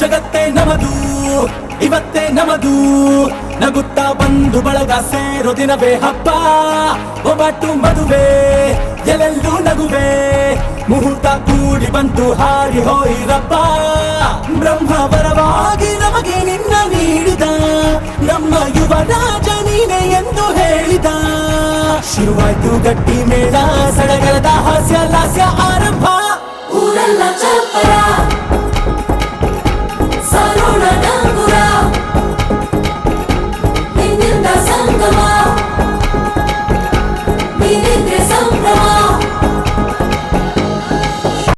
ನಮದು, ಇವತ್ತೇ ನಮದು. ನಗುತ್ತಾ ಬಂದು ಬಳಗ ಸೇರೋ ದಿನವೇ ಹಬ್ಬ. ಒಬ್ಬಟ್ಟು ಮದುವೆ, ಎಲ್ಲೆಲ್ಲೂ ನಗುವೆ. ಮುಹೂರ್ತ ಕೂಡಿ ಬಂತು ಹಾರಿ ಹೋಯಿರಪ್ಪ. ಬ್ರಹ್ಮ ಪರವಾಗಿ ನಮಗೆ ನಿನ್ನ ನೀಡಿದ. ನಮ್ಮ ಯುವರಾಜ ನೀನೆ ಎಂದು ಹೇಳಿದ. ಶುರುವಾಯ್ತು ಗಟ್ಟಿ ಮೇಳ, ಸಡಗರದ ಹಾಸ್ಯ ಲಾಸ್ಯ ಆರಂಭ.